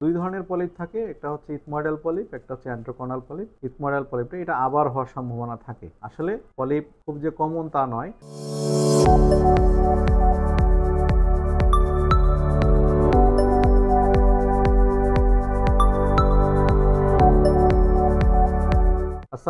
দুই ধরনের পলিপ থাকে, একটা হচ্ছে ইথময়েডাল পলিপ, একটা হচ্ছে অ্যান্ট্রোকোনাল পলিপ। ইথময়েডাল পলিপটা, এটা আবার হওয়ার সম্ভাবনা থাকে। আসলে পলিপ খুব যে কমন তা নয়।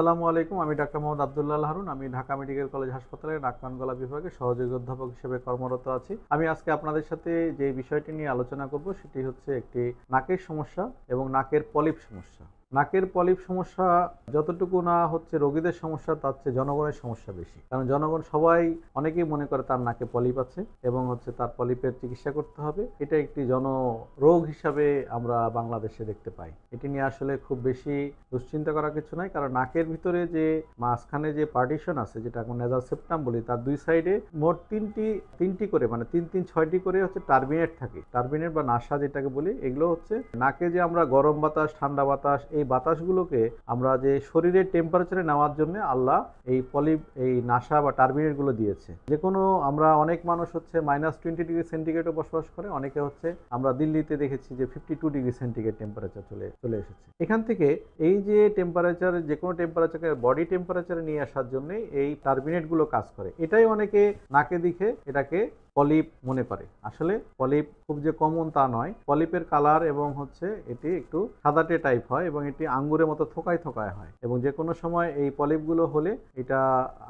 আসসালামু আলাইকুম, আমি ডাক্তার মোহাম্মদ আবদুল্লাহ হারুন, আমি ঢাকা মেডিকেল কলেজ হাসপাতালে নাকানগলা গলা বিভাগে সহযোগী অধ্যাপক হিসেবে কর্মরত আছি। আমি আজকে আপনাদের সাথে যে বিষয়টি নিয়ে আলোচনা করব, সেটি হচ্ছে একটি নাকের সমস্যা এবং নাকের পলিপ সমস্যা। নাকের পলিপ সমস্যা যতটুকু না হচ্ছে রোগীদের সমস্যা, তার চেয়ে জনগণের সমস্যা বেশি। কারণ জনগণ সবাই অনেকেই মনে করে তার নাকে পলিপ আছে এবং হচ্ছে তার পলিপের চিকিৎসা করতে হবে। এটা একটি জনরোগ হিসাবে আমরা বাংলাদেশে দেখতে পাই। এটি নিয়ে আসলে খুব বেশি দুশ্চিন্তা করার কিছু নাই, কারণ নাকের ভিতরে যে মাঝখানে যে পার্টিশন আছে, যেটা এখন নেজাল সেপ্টাম বলি, তার দুই সাইডে মোট তিনটি তিনটি করে মানে তিন তিন, ছয়টি করে হচ্ছে টার্বিনেট থাকে। টার্বিনেট বা নাসা যেটাকে বলি, এগুলো হচ্ছে নাকে যে আমরা গরম বাতাস, ঠান্ডা বাতাস এই বাতাসগুলোকে আমরা যে শরীরের টেম্পারেচারে নেওয়ার জন্য আল্লাহ এই পলি, এই নাসা বা টার্বিনেটগুলো দিয়েছে। যে কোনো আমরা অনেক মানুষ হচ্ছে মাইনাস টোয়েন্টি ডিগ্রি সেন্টিগ্রেডে বসবাস করে, অনেকে হচ্ছে আমরা দিল্লিতে দেখেছি যে fifty two degree centigrade temperature চলে চলে এসেছে। এখান থেকে এই যে টেম্পারেচার যে কোনো টেম্পারেচারকে বডি টেম্পারেচারে নিয়ে আসার জন্য এই টার্বিনেটগুলো কাজ করে। এটাই অনেকে নাকে দিকে এটাকে পলিপ মনে করে। আসলে পলিপ খুব যে কমন তা নয়। পলিপের কালার এবং হচ্ছে এটি একটু সাদাটে টাইপ হয় এবং এটি আঙ্গুরের মতো থোকায় থোকায় হয় এবং যে কোনো সময় এই পলিপগুলো হলে এটা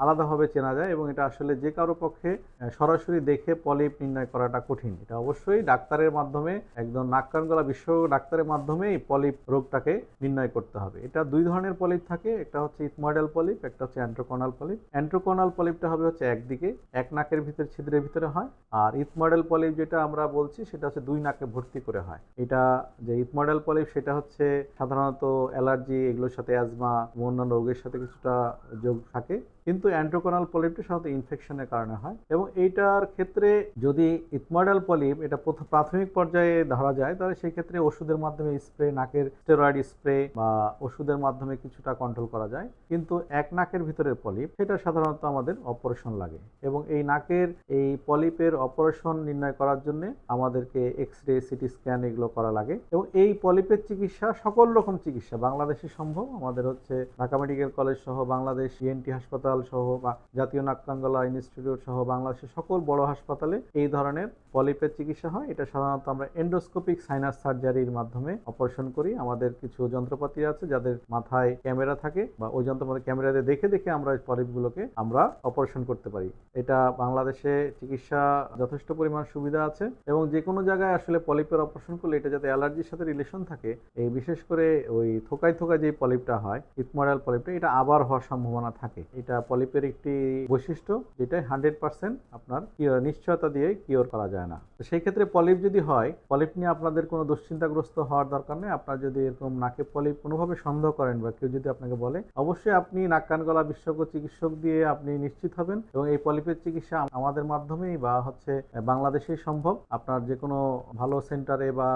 আলাদাভাবে চেনা যায় এবং এটা আসলে যে কারও পক্ষে সরাসরি দেখে পলিপ নির্ণয় করাটা কঠিন। এটা অবশ্যই ডাক্তারের মাধ্যমে, একদম নাক কান গলা বিশ্ব ডাক্তারের মাধ্যমে এই পলিপ রোগটাকে নির্ণয় করতে হবে। এটা দুই ধরনের পলিপ থাকে। একটা হচ্ছে ইথময়েডাল পলিপ, একটা হচ্ছে অ্যান্ট্রোকোনাল পলিপ। অ্যান্ট্রোকোনাল পলিপটা হবে হচ্ছে একদিকে, এক নাকের ভিতরে ছিদ্রের ভিতরে হয় আর ইথ মডেল পলিপ যেটা আমরা বলছি, সেটা হচ্ছে দুই নাকে ভর্তি করে হয়। এটা যে ইথ মডেল পলিপ, সেটা হচ্ছে সাধারণত অ্যালার্জি, এগুলোর সাথে অ্যাজমা অন্যান্য রোগের সাথে কিছুটা যোগ থাকে। কিন্তু অ্যান্ট্রোকোনাল পলিপটা সাধারণত ইনফেকশনের কারণে হয় এবং এইটার ক্ষেত্রে যদি ইথমডাল পলিপ এটা প্রাথমিক পর্যায়ে ধরা যায়, তাহলে সেই ক্ষেত্রে ওষুধের মাধ্যমে স্প্রে, নাকের স্টেরয়েড স্প্রে বা ওষুধের মাধ্যমে কিছুটা কন্ট্রোল করা যায়। কিন্তু এক নাকের ভিতরের পলিপ, সেটা সাধারণত আমাদের অপারেশন লাগে এবং এই নাকের এই পলিপের অপারেশন নির্ণয় করার জন্য আমাদেরকে এক্স রে সিটি স্ক্যান এগুলো করা লাগে এবং এই পলিপের চিকিৎসা সকল রকম চিকিৎসা, বাংলাদেশে সম্ভব, আমাদের হচ্ছে ঢাকা মেডিকেল কলেজ সহ বাংলাদেশ ইএনটি হাসপাতাল সহ বা জাতীয় নাক্তাঙ্গলা ইনস্টিটিউট সহ বাংলাদেশের সকল বড় হাসপাতালে এই ধরনের পলিপের চিকিৎসা হয়, এটা সাধারণত আমরা এন্ডোস্কোপিক সাইনাস সার্জারির মাধ্যমে অপারেশন করি। আমাদের কিছু যন্ত্রপাতি আছে যাদের মাথায় ক্যামেরা থাকে বা ওই যন্ত্রপাতি ক্যামেরাতে দেখে দেখে আমরা পলিপগুলোকে আমরা অপারেশন করতে পারি। এটা বাংলাদেশে চিকিৎসা যথেষ্ট পরিমাণ সুবিধা আছে এবং যে কোনো জায়গায় আসলে পলিপের অপারেশন করলে এটা যাতে অ্যালার্জির সাথে রিলেশন থাকে, এই বিশেষ করে ওই থোকায় থোকায় যে পলিপটা হয়, ইথমোরাল পলিপটা, এটা আবার হওয়ার সম্ভাবনা থাকে। এটা পলিপের একটি বৈশিষ্ট্য যেটা হান্ড্রেড পার্সেন্ট আপনার নিশ্চয়তা দিয়ে কিওর করা যায়। না। তো সেই ক্ষেত্রে পলিপ যদি হয়, পলিপ নিয়ে আপনাদের কোনো দুশ্চিন্তাগ্রস্ত হওয়ার দরকার নেই। আপনার যদি এরকম নাকে পলিপ কোনোভাবে সন্দেহ করেন বা কেউ যদি আপনাকে বলে, অবশ্যই আপনি নাক, কান, গলা বিশেষজ্ঞ চিকিৎসক দিয়ে আপনি নিশ্চিত হবেন এবং এই পলিপের চিকিৎসা আমাদের মাধ্যমেই বা হচ্ছে বাংলাদেশেই সম্ভব। আপনার যে কোনো ভালো সেন্টারে বা,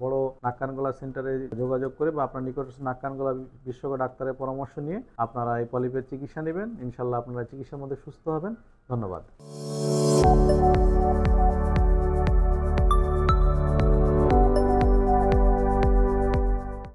বড় নাক, কান, গলা সেন্টারে যোগাযোগ করে বা আপনার নিকটস্থ নাক, কান, গলা বিশেষজ্ঞ ডাক্তারের পরামর্শ নিয়ে আপনারা এই পলিপের চিকিৎসা নেবেন। ইনশাল্লাহ আপনারা চিকিৎসার মধ্যে সুস্থ হবেন। ধন্যবাদ।